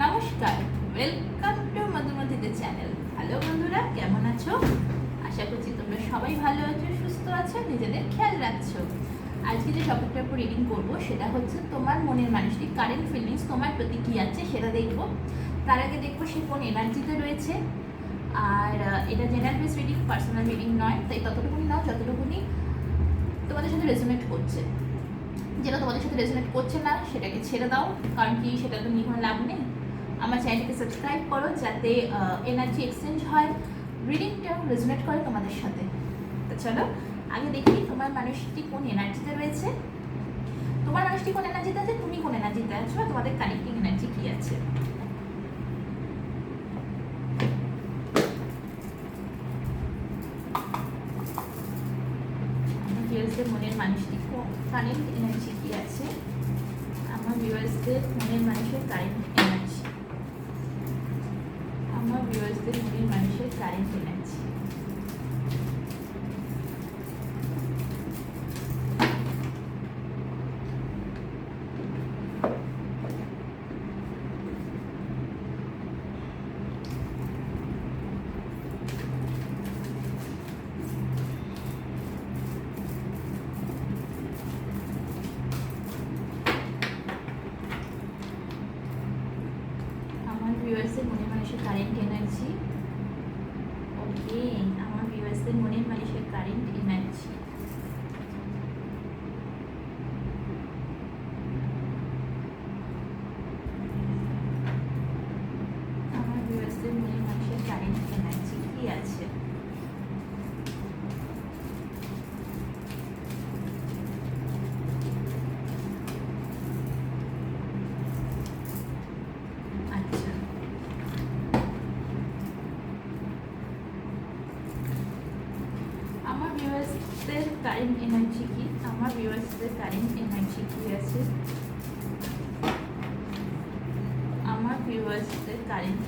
নমস্কার welcome to মধুমতিতে channel hello বন্ধুরা, কেমন আছো? আশা করছি তোমরা সবাই ভালো আছো, সুস্থ আছো, নিজেদের খেয়াল রাখছো। আজকে যে টপিকটার উপর রিডিং করব, সেটা হচ্ছে তোমার মনের মানুষটি কারেন্ট ফিলিংস তোমার প্রতি কী আছে, সেটা দেখব। তার আগে দেখব সে কোন এনার্জিতে রয়েছে। আর এটা general base reading personal reading নয়, তাই ততটুকুনি নাও, যতটুকুনি তোমাদের সাথে রেজোনেট করছে। যেটা তোমাদের সাথে রেজোনেট করছে না, সেটাকে ছেড়ে দাও, কারণ কি সেটা তো কোনো লাভ নেই? আমার চ্যানেলকে সাবস্ক্রাইব করো যাতে এনার্জি এক্সচেঞ্জ হয়। রিডিংটা রেজোনেট করে তোমাদের সাথে। তো চলো, আগে দেখি তোমার মানুষটি কোন এনার্জিতে রয়েছে। তোমার মানুষটি কোন এনার্জিতে আছে? তুমি কোন এনার্জিতে আছো? তোমাদের কানেক্টিং এনার্জি কি আছে? মনের মানুষটি কারেন্ট এনার্জি কি আছে? আমার ভিউয়ার্সদের মনের মানুষের কারেন্ট এনার্জি আমার ভিউয়ার্সদের মানুষের কারেন্ট এনার্জি আমার ভিউয়ার্সদের মনের মানুষের কারেন্ট এনার্জি ওকে আমার ভিউয়ার্সদের মনের মানুষের কারেন্ট এনার্জি আমার ভিউয়ার্সদের মনের মানুষের কারেন্ট এনার্জি কি আছে আচ্ছা আমার ভিউয়ার্সদের কারেন্ট এনার্জি কি আমার ভিউয়ার্সদের কারেন্ট এনার্জি কি আছে? আমার ভিউয়ার্সদের কারেন্ট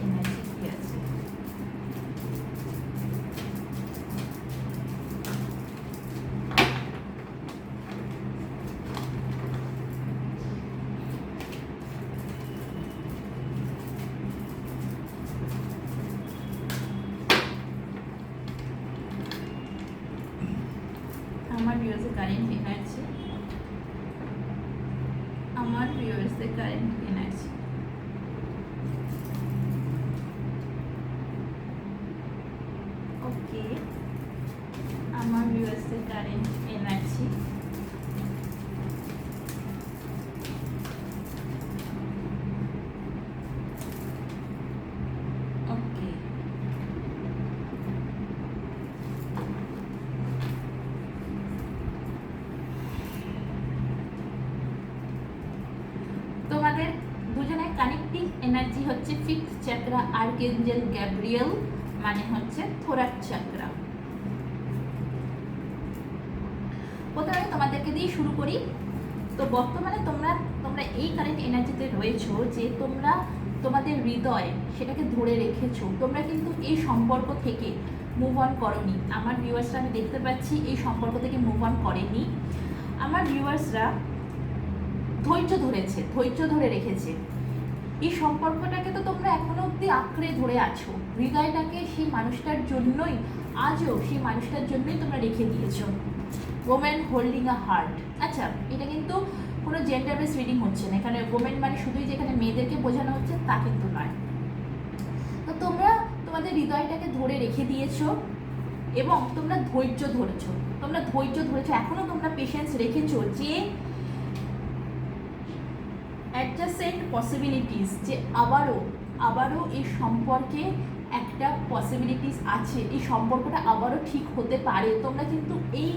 এনার্জি হচ্ছে ফিফথ চাকরা আর্কেঞ্জেল গ্যাব্রিয়েল মানে হচ্ছে থোরাক চাকরা প্রথমে তোমাদেরকে দিয়ে শুরু করি। তো বর্তমানে তোমরা তোমরা এই কারেন্ট এনার্জিতে রয়েছো যে তোমরা তোমাদের হৃদয় সেটাকে ধরে রেখেছো, তোমরা কিন্তু এই সম্পর্ক থেকে মুভ অন করনি। আমার ভিউয়ার্সরা আমি দেখতে পাচ্ছি এই সম্পর্ক থেকে মুভ অন করেনি। আমার ভিউয়ার্সরা ধৈর্য ধরেছে, ধৈর্য ধরে রেখেছে। এই সম্পর্কটাকে তো তোমরা এখনও অব্দি আঁকড়ে ধরে আছো। হৃদয়টাকে সেই মানুষটার জন্যই আজও সেই মানুষটার জন্যই তোমরা রেখে দিয়েছ। ওমেন হোল্ডিং আ হার্ট আচ্ছা এটা কিন্তু কোনো জেন্ডার বেস রিডিং হচ্ছে না। এখানে ওমেন মানে শুধুই যেখানে মেয়েদেরকে বোঝানো হচ্ছে তা কিন্তু নয়। তো তোমরা তোমাদের হৃদয়টাকে ধরে রেখে দিয়েছ এবং তোমরা ধৈর্য ধরেছো। তোমরা ধৈর্য ধরেছো। এখনও তোমরা পেশেন্স রেখেছো যে অ্যাডজাসেন্ট পসিবিলিটিস যে আবারও আবারও এই সম্পর্কে একটা পসিবিলিটিস আছে। এই সম্পর্কটা আবারও ঠিক হতে পারে। তোমরা কিন্তু এই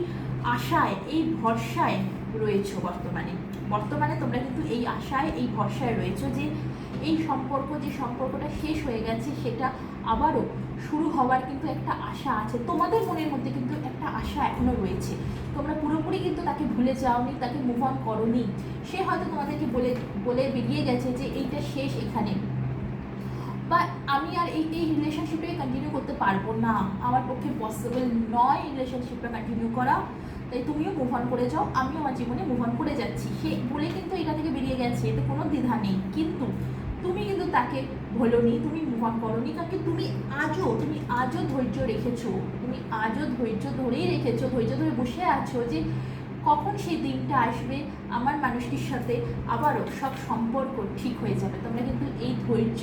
আশায়, এই ভরসায় রয়েছো বর্তমানে। বর্তমানে তোমরা কিন্তু এই আশায়, এই ভরসায় রয়েছো যে এই সম্পর্ক, যে সম্পর্কটা শেষ হয়ে গেছে, সেটা আবারও শুরু হওয়ার কিন্তু একটা আশা আছে। তোমাদের মনের মধ্যে কিন্তু একটা আশা এখনও রয়েছে। তোমরা পুরোপুরি কিন্তু তাকে ভুলে যাওনি, তাকে মুভ অন করনি। সে হয়তো তোমাদেরকে বলে বলে বেরিয়ে গেছে যে এইটা শেষ এখানে। বা আমি আর এই এই রিলেশনশিপটাকে কন্টিনিউ করতে পারব না। আমার পক্ষে পসিবল নয় রিলেশনশিপটা কন্টিনিউ করা। তাই তুমিও মুভ অন করে যাও। আমিও আমার জীবনে মুভ অন করে যাচ্ছি। সে বলে কিন্তু এটা থেকে বেরিয়ে গেছে। এতে কোনো দ্বিধা নেই। কিন্তু তুমি কিন্তু তাকে বলোনি তুমি মুভ অন কাকে তুমি আজও তুমি আজও ধৈর্য রেখেছো, তুমি আজও ধৈর্য ধরেই রেখেছো, ধৈর্য ধরে বসে আছো যে কখন সেই দিনটা আসবে, আমার মানুষটির সাথে আবারও সব সম্পর্ক ঠিক হয়ে যাবে। তোমরা কিন্তু এই ধৈর্য,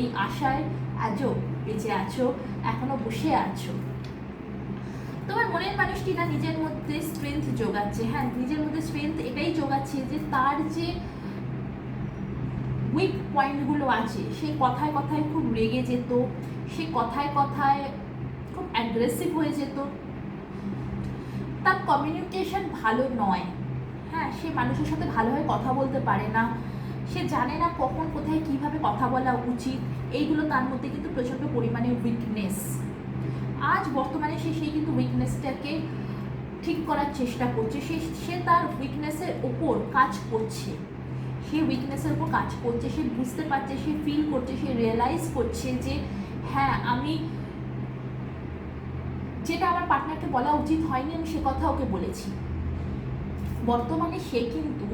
এই আশায় আজও বেঁচে আছো, এখনও বসে আছো। তোমার মনের মানুষটি না নিজের মধ্যে স্ট্রেংথ যোগাচ্ছে। হ্যাঁ নিজের মধ্যে স্ট্রেংথ এটাই যোগাচ্ছে যে তার যে উইক পয়েন্টগুলো আছে, সে কথায় কথায় খুব রেগে যেত, সে কথায় কথায় খুব অ্যাগ্রেসিভ হয়ে যেত। তার কমিউনিকেশন ভালো নয়। হ্যাঁ সে মানুষের সাথে ভালোভাবে কথা বলতে পারে না। সে জানে না কখন, কোথায় কীভাবে কথা বলা উচিত। এইগুলো তার মধ্যে কিন্তু প্রচণ্ড পরিমাণে উইকনেস আজ বর্তমানে সে সেই কিন্তু উইকনেসটাকে ঠিক করার চেষ্টা করছে। সে সে তার উইকনেসের ওপর কাজ করছে। সে উইকনেসের উপর কাজ করছে, সে বুঝতে পারছে, সে ফিল করছে, সে রিয়েলাইজ করছে যে হ্যাঁ আমি যেটা আমার পার্টনারকে বলা উচিত হয়নি, আমি সে কথা ওকে বলেছি। বর্তমানে সে কিন্তু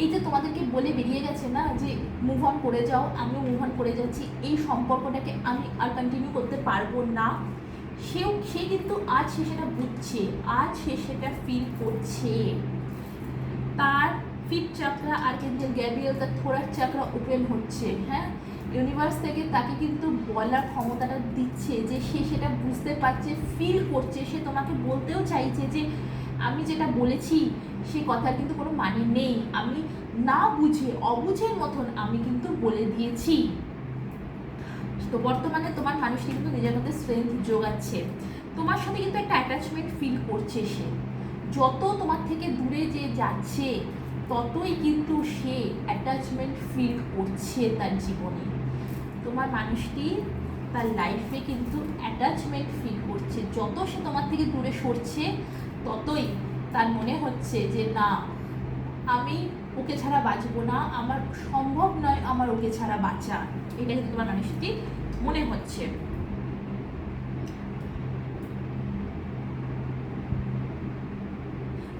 এই যে তোমাদেরকে বলে বেরিয়ে গেছে না, যে মুভ অন করে যাও, আমিও মুভ অন করে যাচ্ছি, এই সম্পর্কটাকে আমি আর কন্টিনিউ করতে পারব না। সেও, সে কিন্তু আজ সে সেটা বুঝছে, আজ সে সেটা ফিল করছে। তার ফিট চাকরা আর্কেঞ্জেল গ্যাব্রিয়েল তার থোড়ার চাকরা ওপেন হচ্ছে হ্যাঁ? ইউনিভার্স থেকে তাকে কিন্তু বলার ক্ষমতাটা দিচ্ছে যে সে সেটা বুঝতে পারছে ফিল করছে, সে তোমাকে বলতেও চাইছে যে আমি যেটা বলেছি, সে কথার কিন্তু কোনো মানে নেই। আমি না বুঝে, অবুঝের মতন আমি কিন্তু বলে দিয়েছি। তো বর্তমানে তোমার মানুষটি কিন্তু নিজের মধ্যে স্ট্রেংথ যোগাচ্ছে। তোমার সাথে কিন্তু একটা অ্যাটাচমেন্ট ফিল করছে সে। যত তোমার থেকে দূরে যে যাচ্ছে ততই কিন্তু সে অ্যাটাচমেন্ট ফিল করছে তার জীবনে। তোমার মানুষটি তার লাইফে কিন্তু অ্যাটাচমেন্ট ফিল করছে। যত সে তোমার থেকে দূরে সরছে, ততই তার মনে হচ্ছে যে, না, আমি ওকে ছাড়া বাঁচবো না। আমার সম্ভব নয় আমার ওকে ছাড়া বাঁচা। এটা কিন্তু তোমার মানুষটি মনে হচ্ছে।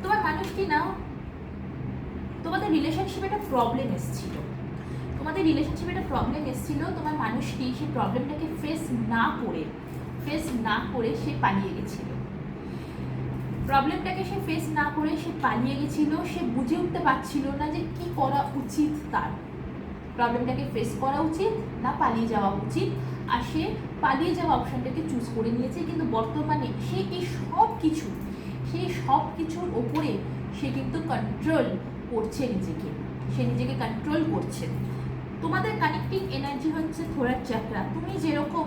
তোমার মানুষটি না তোমাদের রিলেশনশিপে একটা প্রবলেম এসেছিল। তোমাদের রিলেশনশিপে একটা প্রবলেম এসেছিল, তোমার মানুষটি সেই প্রবলেমটাকে ফেস না করে ফেস না করে সে পালিয়ে গেছিল। প্রবলেমটাকে সে ফেস না করে সে পালিয়ে গেছিল, সে বুঝে উঠতে পারছিল না যে কি করা উচিত তার। প্রবলেমটাকে ফেস করা উচিত না পালিয়ে যাওয়া উচিত। আর সে পালিয়ে যাওয়া অপশনটাকে চুজ করে নিয়েছে, কিন্তু বর্তমানে সে এই সব কিছু সেই সব কিছুর ওপরে সে কিন্তু কন্ট্রোল করছে নিজেকে, সে নিজেকে কন্ট্রোল করছে। তোমাদের কানেক্টিং এনার্জি হচ্ছে থোড়ার চাকরা তুমি যেরকম,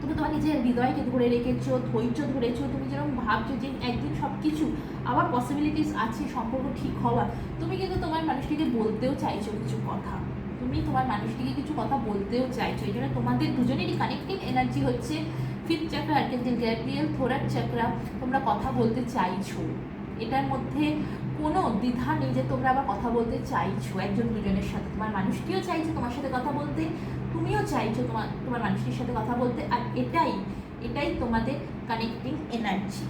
তুমি তোমার নিজের হৃদয়কে ধরে রেখেছো, ধৈর্য ধরেছো, তুমি যেরকম ভাবছ যে একদিন সব কিছু আবার পসিবিলিটিস আছে, সম্পর্ক ঠিক হওয়ার তুমি কিন্তু তোমার মানুষটিকে বলতেও চাইছো কিছু কথা। তুমি তোমার মানুষটিকে কিছু কথা বলতেও চাইছো। এই জন্য তোমাদের দুজনেরই কানেক্টিং এনার্জি হচ্ছে fifth chakra archangel Gabriel throat chakra তোমরা কথা বলতে চাইছো। এটার মধ্যে কোনো দ্বিধা নেই যে তোমরা আবার কথা বলতে চাইছো। একজন দুজনের সাথে তোমার মানুষটিও চাইছে তোমার সাথে কথা বলতে, তুমিও চাইছো তোমার তোমার মানুষটির সাথে কথা বলতে, আর এটাই এটাই তোমাদের কানেক্টিং এনার্জি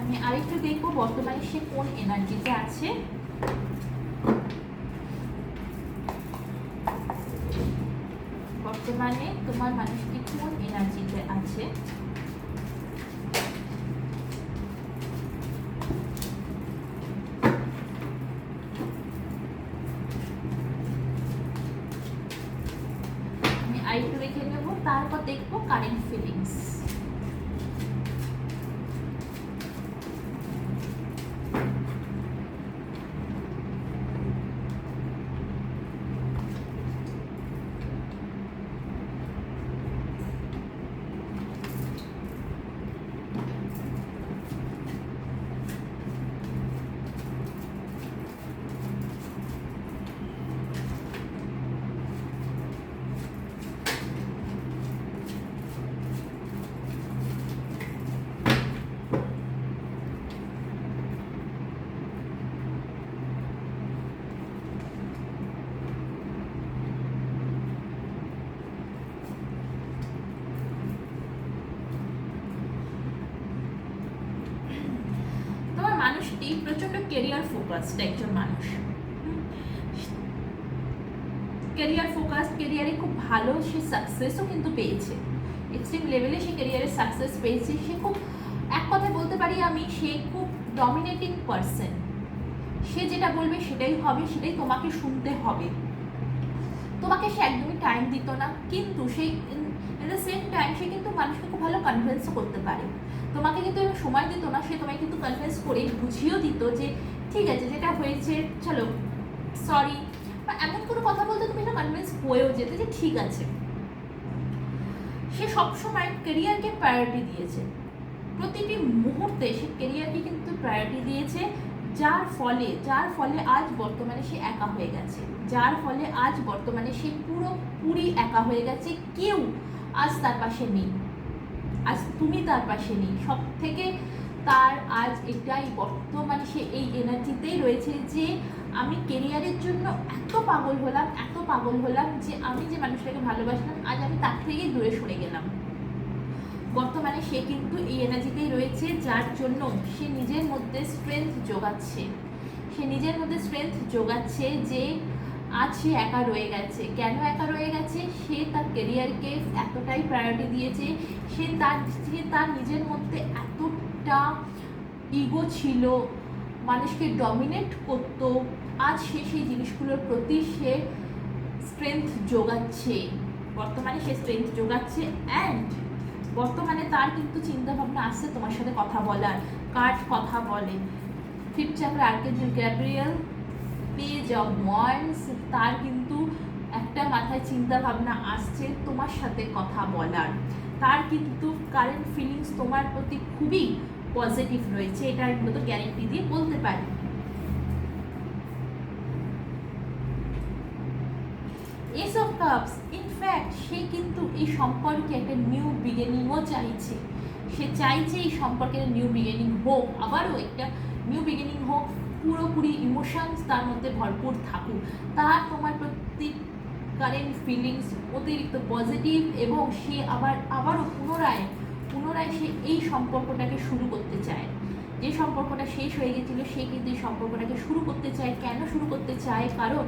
আমি আরেকটু দেখব বর্তমানে সে কোন এনার্জিতে আছে বর্তমানে তোমার মানুষটি কোন এনার্জিতে আছে? আমি আইটু রেখে নেব তারপর দেখব কারেন্ট ফিলিংস প্রতি প্রচণ্ড কেরিয়ার ফোকাসড একজন মানুষ। কেরিয়ার ফোকাস কেরিয়ারে খুব ভালো সে সাকসেসও কিন্তু পেয়েছে। এক্সট্রিম লেভেলে সে কেরিয়ারে সাকসেস পেয়েছে। সে খুব, এক কথায় বলতে পারি আমি, সে খুব ডমিনেটিং পারসন সে যেটা বলবে সেটাই হবে, সেটাই তোমাকে শুনতে হবে। তোমাকে সে একদমই টাইম দিত না। কিন্তু সেই ইন দ্য সেম টাইম সে কিন্তু মানুষকে খুব ভালো কনভিন্সও করতে পারে। তোমাকে কিন্তু সময় দিত না, সে তোমায় কিন্তু কনভিন্স করে বুঝিয়েও দিত যে, ঠিক আছে, যেটা হয়েছে, চলো সরি বা এমন কোনো কথা বলতে তুমি এটা কনভিন্স হয়েও যেতে যে, ঠিক আছে। সে সবসময় কেরিয়ারকে প্রায়োরিটি দিয়েছে। প্রতিটি মুহূর্তে সে কেরিয়ারকে কিন্তু প্রায়োরিটি দিয়েছে, যার ফলে যার ফলে আজ বর্তমানে সে একা হয়ে গেছে। যার ফলে আজ বর্তমানে সে পুরোপুরি একা হয়ে গেছে। কেউ আজ তার পাশে নেই। আজ তুমি তার পাশে নেই। সব থেকে তার আজ এটাই বর্তমানে সে এই এনার্জিতেই রয়েছে যে আমি কেরিয়ারের জন্য এত পাগল হলাম, এত পাগল হলাম যে আমি যে মানুষটাকে ভালোবাসলাম, আজ আমি তার থেকেই দূরে সরে গেলাম। বর্তমানে সে কিন্তু এই এনার্জিতেই রয়েছে, যার জন্য সে নিজের মধ্যে স্ট্রেংথ যোগাচ্ছে। সে নিজের মধ্যে স্ট্রেংথ যোগাচ্ছে যে আজ সে একা রয়ে গেছে। কেন একা রয়ে গেছে? সে তার কেরিয়ারকে এতটাই প্রায়োরিটি দিয়েছে। সে তার সে তার নিজের মধ্যে এতটা ইগো ছিল, মানুষকে ডমিনেট করতো। আজ সে সেই জিনিসগুলোর প্রতি সে স্ট্রেংথ যোগাচ্ছে। বর্তমানে সে স্ট্রেংথ যোগাচ্ছে অ্যান্ড বর্তমানে তার কিন্তু চিন্তা ভাবনা আসছে তোমার সাথে কথা বলার। কার্ড কথা বলে? Fifth chapter archangel Gabriel. Page of wands তার কিন্তু একটা মাথায় চিন্তা ভাবনা আসছে তোমার সাথে কথা বলার। তার কিন্তু কারেন্ট ফিলিংস তোমার প্রতি খুবই পজিটিভ রয়েছে এটা মূলত গ্যারেন্টি দিয়ে বলতে পারি। Ace of cups in fact সে কিন্তু এই সম্পর্কে একটা নিউ বিগিনিংও চাইছে। সে চাইছে এই সম্পর্কে নিউ বিগিনিং হোক, আবারও একটা নিউ বিগিনিং হোক। পুরোপুরি ইমোশনস তার মধ্যে ভরপুর থাকুক। তার তোমার প্রতি কারেন্ট ফিলিংস অতিরিক্ত পজিটিভ এবং সে আবার, আবারও পুনরায় পুনরায় সে এই সম্পর্কটাকে শুরু করতে চায়। যে সম্পর্কটা শেষ হয়ে গেছিল, সে কিন্তু এই সম্পর্কটাকে শুরু করতে চায়। কেন শুরু করতে চায়? কারণ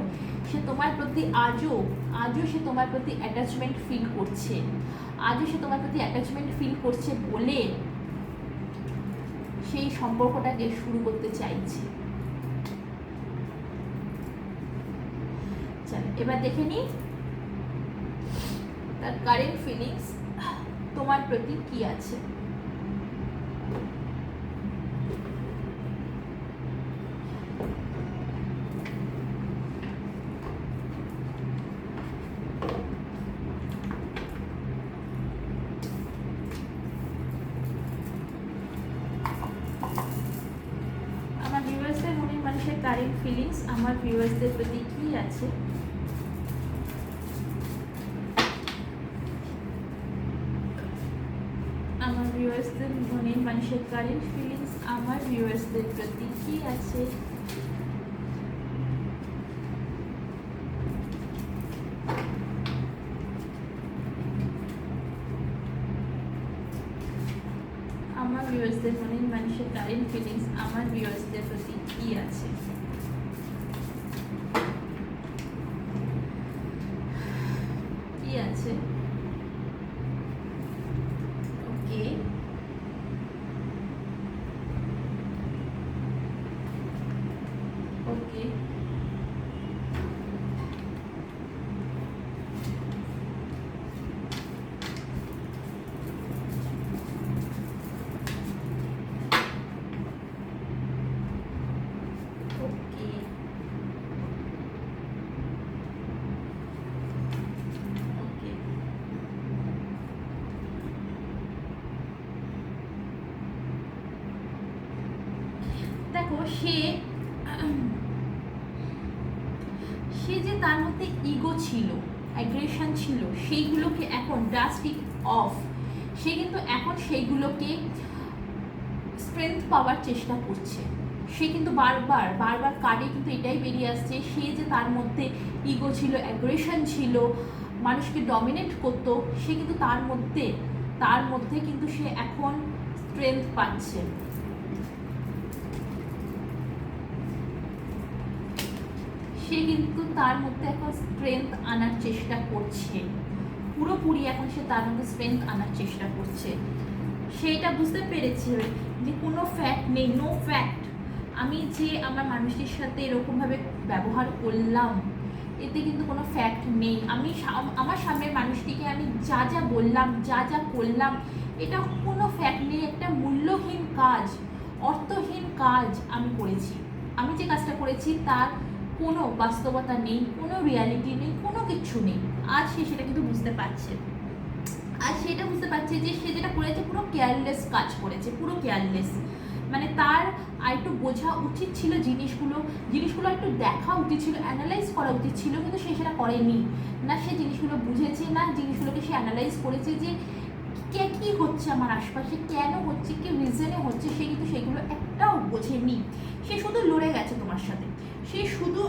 সে তোমার প্রতি আজও আজও সে তোমার প্রতি অ্যাটাচমেন্ট ফিল করছে। আজও সে তোমার প্রতি অ্যাটাচমেন্ট ফিল করছে বলে সেই সম্পর্কটাকে শুরু করতে চাইছে। এবার দেখে নিই তার কারেন্ট ফিলিংস তোমার প্রতি কি আছে? কারেন্ট ফিলিংস আমার ভিউয়ার্সদের প্রতি কি আছে আমার ভিউয়ার্সদের মনের মানুষের কারেন্ট ফিলিংস আমার ভিউয়ার্সদের প্রতি কি আছে দেখো, সে সে যে তার মধ্যে ইগো ছিল অ্যাগ্রেশন ছিল, সেইগুলোকে এখন ড্রাস্টিক অফ সে কিন্তু এখন সেইগুলোকে স্ট্রেংথ পাওয়ার চেষ্টা করছে। সে কিন্তু বারবার বারবার কার্ডে কিন্তু এটাই বেরিয়ে আসছে, সে যে তার মধ্যে ইগো ছিল অ্যাগ্রেশন ছিল, মানুষকে ডমিনেট করতো, সে কিন্তু তার মধ্যে তার মধ্যে কিন্তু সে এখন স্ট্রেংথ পাচ্ছে। সে কিন্তু তার মধ্যে এখন স্ট্রেংথ আনার চেষ্টা করছে। পুরোপুরি এখন সে তার মধ্যে স্ট্রেংথ আনার চেষ্টা করছে। সেইটা বুঝতে পেরেছে যে কোনো ফ্যাক্ট নেই নো ফ্যাক্ট আমি যে আমার মানুষটির সাথে এরকমভাবে ব্যবহার করলাম, এতে কিন্তু কোনো ফ্যাক্ট নেই। আমি আমার সামনের মানুষটিকে আমি যা যা বললাম, যা যা করলাম, এটা কোনো ফ্যাক্ট নেই, একটা মূল্যহীন কাজ, অর্থহীন কাজ আমি করেছি। আমি যে কাজটা করেছি, তার কোনো বাস্তবতা নেই, কোনো রিয়ালিটি নেই, কোনো কিছু নেই। আজ সে সেটা কিন্তু বুঝতে পারছে। আর সেটা বুঝতে পারছে যে সে যেটা করেছে পুরো কেয়ারলেস কাজ করেছে, পুরো কেয়ারলেস মানে তার আর একটু বোঝা উচিত ছিল জিনিসগুলো জিনিসগুলো একটু দেখা উচিত ছিল অ্যানালাইজ করা উচিত ছিল, কিন্তু সে সেটা করেনি। না সে জিনিসগুলো বুঝেছে, না জিনিসগুলোকে সে অ্যানালাইজ করেছে যে কে কী হচ্ছে আমার আশপাশে, কেন হচ্ছে, কি রিজনে হচ্ছে, সে কিন্তু সেগুলো একটাও বোঝেনি। সে শুধু লড়ে গেছে তোমার সাথে। সে শুধু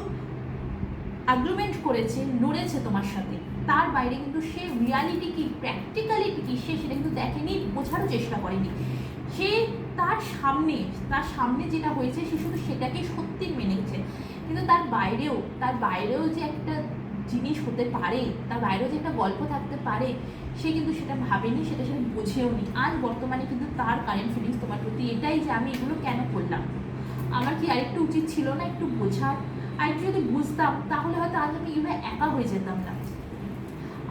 আর্গুমেন্ট করেছে, লড়েছে তোমার সাথে। তার বাইরে কিন্তু সে রিয়ালিটি কি প্র্যাকটিক্যালিটি কি, সে সেটা কিন্তু দেখেনি, বোঝারও চেষ্টা করেনি। সে তার সামনে তার সামনে যেটা হয়েছে, সে শুধু সেটাকে সত্যি মেনেছে কিন্তু তার বাইরেও তার বাইরেও যে একটা জিনিস হতে পারে, তার বাইরেও যে একটা গল্প থাকতে পারে, সে কিন্তু সেটা ভাবেনি, সেটা সে বোঝেও নি আজ বর্তমানে কিন্তু তার কারেন্ট ফিলিংস তোমার প্রতি এটাই যে আমি এগুলো কেন করলাম? আমার কি আরেকটু উচিত ছিল না একটু বোঝার? আর একটু যদি বুঝতাম, তাহলে হয়তো আজ আমি এইভাবে একা হয়ে যেতাম না।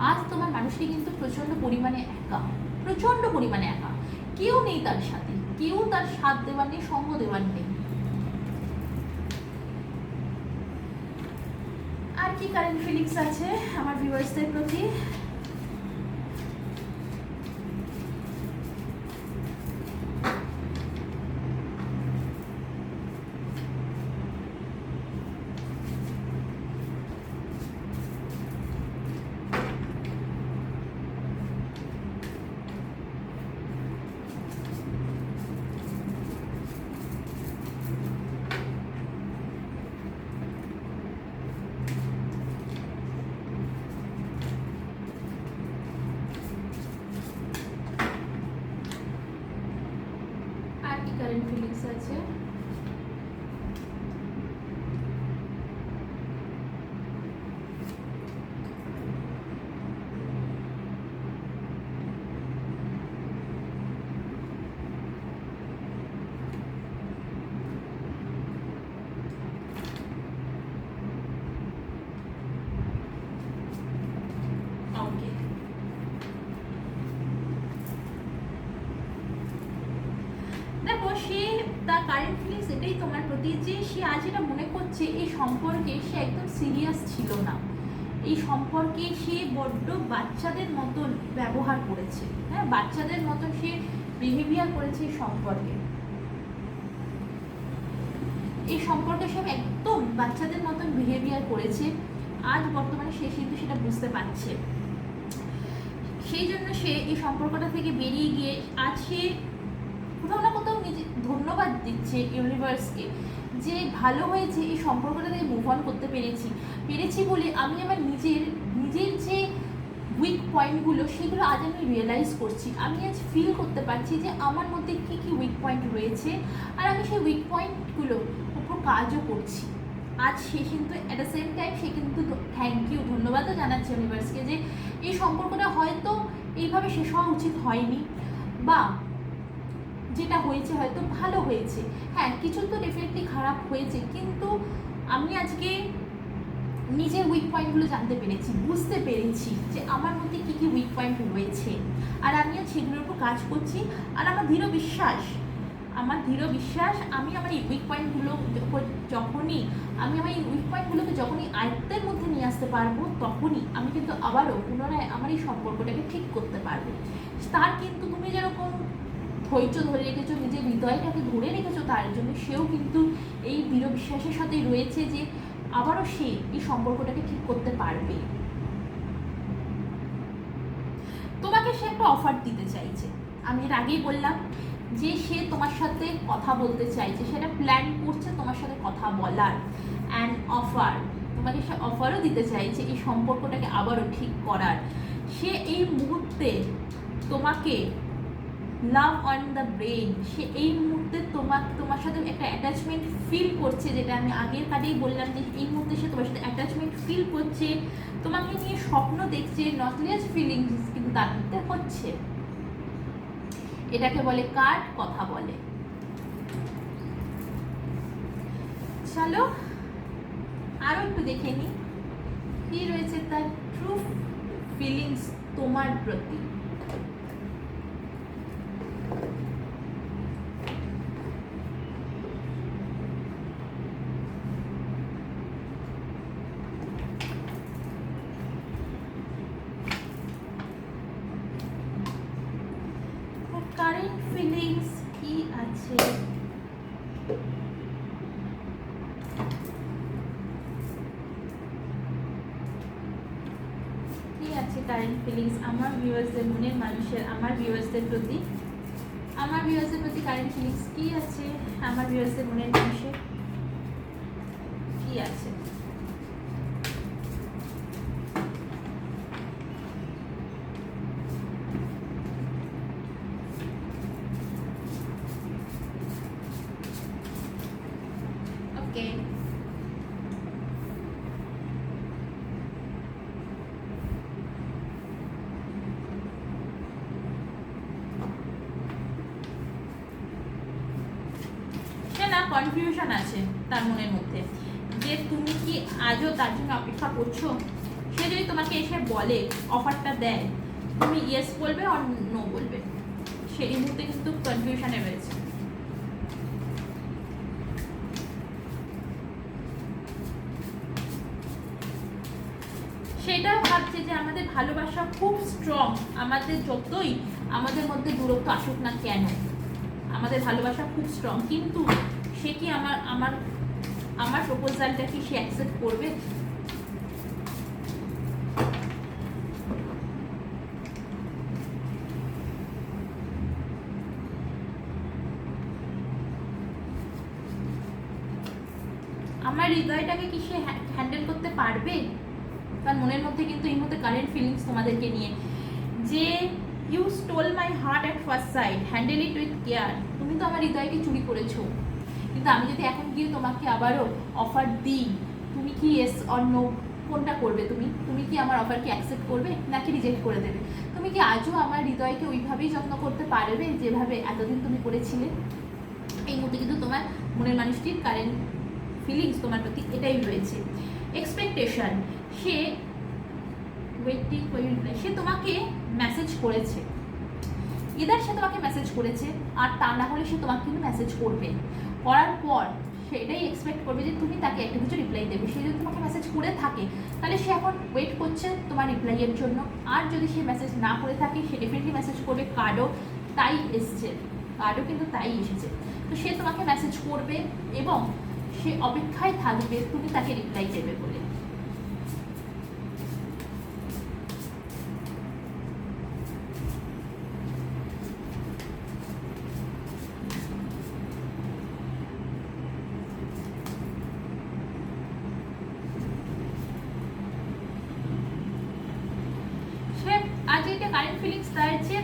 আজ তোমার মানুষটি কিন্তু প্রচণ্ড পরিমাণে একা, প্রচণ্ড পরিমাণে একা। কেউ নেই তার সাথে, কেউ তার সাথ দেওয়ার নেই, সঙ্গ দেওয়ার নেই। আর কি কারেন্ট ফিলিংস আছে আমার ভিউয়ার্সদের প্রতি? এটাই তোমার প্রতি যে সে আজ এটা মনে করছে, এই সম্পর্কে সে একদম সিরিয়াস ছিল না। এই সম্পর্কে সে বড্ড বাচ্চাদের মতন ব্যবহার করেছে। হ্যাঁ বাচ্চাদের মতন সে বিহেভিয়ার করেছে এই সম্পর্কে। এই সম্পর্কে সব একদম বাচ্চাদের মতন বিহেভিয়ার করেছে। আজ বর্তমানে সে কিন্তু সেটা বুঝতে পারছে। সেই জন্য সে এই সম্পর্কটা থেকে বেরিয়ে গিয়ে আজ সে কোথাও না কোথাও ধন্যবাদ দিচ্ছে ইউনিভার্সকে যে ভালো হয়েছে এই সম্পর্কটা থেকে মুভ অন করতে পেরেছি। পেরেছি বলে আমি আমার নিজের নিজের যে উইক পয়েন্টগুলো সেগুলো আজ আমি রিয়েলাইজ করছি। আমি আজ ফিল করতে পারছি যে আমার মধ্যে কী কী উইক পয়েন্ট রয়েছে আর আমি সেই উইক পয়েন্টগুলো উপর কাজও করছি। আজ সে কিন্তু অ্যাট দ্য সেম টাইম সে কিন্তু থ্যাংক ইউ ধন্যবাদও জানাচ্ছে ইউনিভার্সকে যে এই সম্পর্কটা হয়তো এইভাবে শেষ হওয়া উচিত হয়নি বা যেটা হয়েছে হয়তো ভালো হয়েছে। হ্যাঁ কিছু তো ডেফিনেটলি খারাপ হয়েছে, কিন্তু আমি আজকে নিজের উইক পয়েন্টগুলো জানতে পেরেছি, বুঝতে পেরেছি যে আমার মধ্যে কী কী উইক পয়েন্ট রয়েছে। আর আমি আজ সেগুলোর উপর কাজ করছি। আর আমার দৃঢ় বিশ্বাস, আমার দৃঢ় বিশ্বাস, আমি আমার এই উইক পয়েন্টগুলো যখনই, আমি আমার এই উইক পয়েন্টগুলোকে যখনই আয়ত্তের মধ্যে নিয়ে আসতে পারব, তখনই আমি কিন্তু আবারও পুনরায় আমার এই সম্পর্কটাকে ঠিক করতে পারব। তার কিন্তু তুমি যেরকম ধৈর্য ধরে রেখেছো, নিজের হৃদয়টাকে ধরে রেখেছো, তার জন্য সেও কিন্তু এই দৃঢ় বিশ্বাসের সাথেই রয়েছে যে আবারও সে এই সম্পর্কটাকে ঠিক করতে পারবে। তোমাকে সে একটা অফার দিতে চাইছে। আমি এর আগেই বললাম যে সে তোমার সাথে কথা বলতে চাইছে সেটা প্ল্যান করছে তোমার সাথে কথা বলার। অ্যান্ড অফার তোমাকে সে অফারও দিতে চাইছে এই সম্পর্কটাকে আবারও ঠিক করার। সে এই মুহূর্তে তোমাকে লাভ অন দ্য ব্রেন সে এই মুহূর্তে তোমার তোমার সাথে একটা অ্যাটাচমেন্ট ফিল করছে, যেটা আমি আগের কার্ডেই বললাম যে এই মুহূর্তে সে তোমার সাথে অ্যাটাচমেন্ট ফিল করছে। তোমাকে নিয়ে স্বপ্ন দেখছে নটলেস ফিলিংস কিন্তু তার মধ্যে হচ্ছে। এটাকে বলে কার্ড কথা বলে। চলো আরও একটু দেখে নিই। কি রয়েছে তার ট্রু ফিলিংস তোমার প্রতি? কারেন্ট ফিলিংস কি আছে? কি আছে কারেন্ট ফিলিংস আমার ভিউয়ার্সদের মনের মানুষের, আমার ভিউয়ার্সদের প্রতি আমার ভিউয়ার্সদের কারেন্ট কি আছে? আমার ভিউয়ার্সদের মনের মানুষের? কি আছে? কনফিউশন আছে তার মনের মধ্যে। যে তুমি কি আজও তার জন্য অপেক্ষা করছ? সে যদি তোমাকে এসে বলে, অফারটা দেয়, তুমি ইয়েস বলবে আর নো বলবে? সে এই মুহূর্তে কিন্তু কনফিউশনে রয়েছে। সেটা ভাবছে যে আমাদের ভালোবাসা খুব স্ট্রং আমাদের যতই আমাদের মধ্যে দূরত্ব আসুক না কেন, আমাদের ভালোবাসা খুব স্ট্রং কিন্তু সে কি আমার আমার আমার প্রপোজালটা কি সে অ্যাকসেপ্ট করবে? আমার হৃদয়টাকে কি সে হ্যান্ডেল করতে পারবে? তার মনের মধ্যে কিন্তু এই মুহূর্তে কারেন্ট ফিলিংস তোমাদেরকে নিয়ে। যে you stole my heart at first sight handle it with care তুমি তো আমার হৃদয়কে চুরি করেছ। কিন্তু আমি যদি এখন গিয়ে তোমাকে আবারও অফার দিই, তুমি কি এস অর নো কোনটা করবে তুমি? তুমি কি আমার অফারকে অ্যাকসেপ্ট করবে নাকি রিজেক্ট করে দেবে? তুমি কি আজও আমার হৃদয়কে ওইভাবেই যত্ন করতে পারবে যেভাবে এতদিন তুমি করেছিলে? এই মুহূর্তে কিন্তু তোমার মনের মানুষটির কারেন্ট ফিলিংস তোমার প্রতি এটাই রয়েছে। এক্সপেকটেশন সে ওয়েটিং সে তোমাকে মেসেজ করেছে। ইদার সে তোমাকে মেসেজ করেছে, আর তা না হলে সে তোমাকে কিন্তু মেসেজ করবে। করার পর সেটাই এক্সপেক্ট করবে যে তুমি তাকে একটা কিছু রিপ্লাই দেবে। সে যদি তোমাকে মেসেজ করে থাকে, তাহলে সে এখন ওয়েট করছে তোমার রিপ্লাইয়ের জন্য। আর যদি সে মেসেজ না করে থাকে, সে ডেফিনেটলি মেসেজ করবে কার্ডও তাই এসছে। কার্ডও কিন্তু তাই এসেছে। তো সে তোমাকে মেসেজ করবে এবং সে অপেক্ষায় থাকবে, তুমি তাকে রিপ্লাই দেবে বলে সে আজ এটা কারেন্ট ফিলিংস তার যে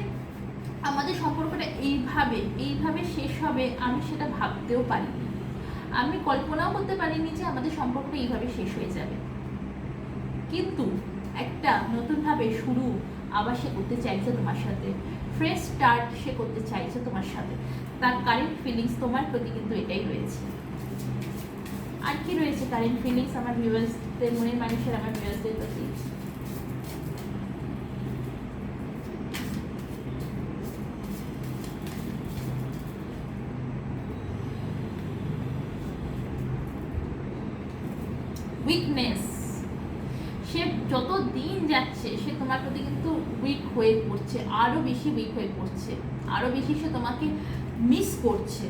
আমাদের সম্পর্কটা এইভাবে এইভাবে শেষ হবে, আমি সেটা ভাবতেও পারিনি। আমি কল্পনাও করতে পারিনি যে আমাদের সম্পর্কটা এইভাবে শেষ হয়ে যাবে। কিন্তু একটা নতুনভাবে শুরু আবার সে করতে চাইছে তোমার সাথে। ফ্রেশ স্টার্ট সে করতে চাইছে তোমার সাথে। তার কারেন্ট ফিলিংস তোমার প্রতি কিন্তু এটাই রয়েছে। আর কি রয়েছে কারেন্ট ফিলিংস আমার ভিউয়ার্সদের মনের মানুষের, আমার ভিউয়ার্সদের প্রতি? উইকনেস সে যত দিন যাচ্ছে, সে তোমার প্রতি কিন্তু উইক হয়ে পড়ছে আরও বেশি উইক হয়ে পড়ছে আরও বেশি সে তোমাকে মিস করছে।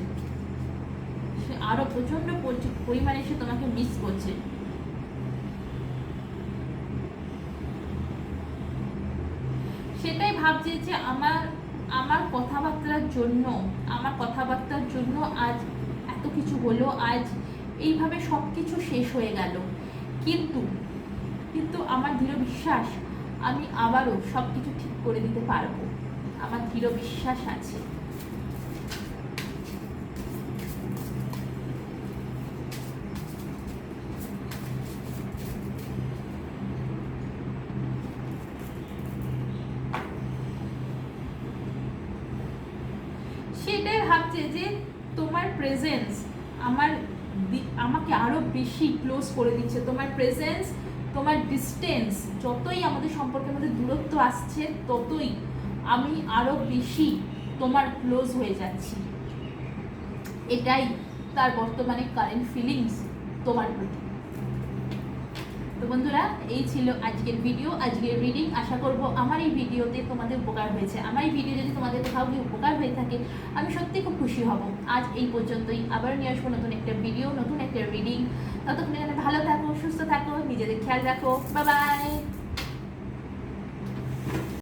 সে আরও প্রচণ্ড পরি- পরিমাণে সে তোমাকে মিস করছে। সেটাই ভাবছে যে আমার আমার কথাবার্তার জন্য, আমার কথাবার্তার জন্য আজ এত কিছু হলো, আজ এইভাবে সব কিছু শেষ হয়ে গেল। কিন্তু কিন্তু আমার দৃঢ় বিশ্বাস, আমি আবারও সব কিছু ঠিক করে দিতে পারব। আমার দৃঢ় বিশ্বাস আছে। সেটাই ভাবছে যে তোমার প্রেজেন্স আমার বেশি ক্লোজ করে দিচ্ছে। তোমার প্রেজেন্স তোমার ডিস্টেন্স যতই আমাদের সম্পর্কের মধ্যে দূরত্ব আসছে, ততই আমি আরও বেশি তোমার ক্লোজ হয়ে যাচ্ছি। এটাই তার বর্তমানে কারেন্ট ফিলিংস তোমার প্রতি। তো বন্ধুরা, এই ছিল আজকের ভিডিও আজকের রিডিং আশা করব আমার এই ভিডিওতে তোমাদের উপকার হয়েছে। আমার এই ভিডিও যদি তোমাদের কোথাও উপকার হয়ে থাকে, আমি সত্যি খুব খুশি হব। আজ এই পর্যন্তই। আবার নিয়ে আসব নতুন একটা ভিডিও নতুন একটা রিডিং ততক্ষণে ভালো থাকো, সুস্থ থাকো, নিজেদের খেয়াল রাখো। বা বাই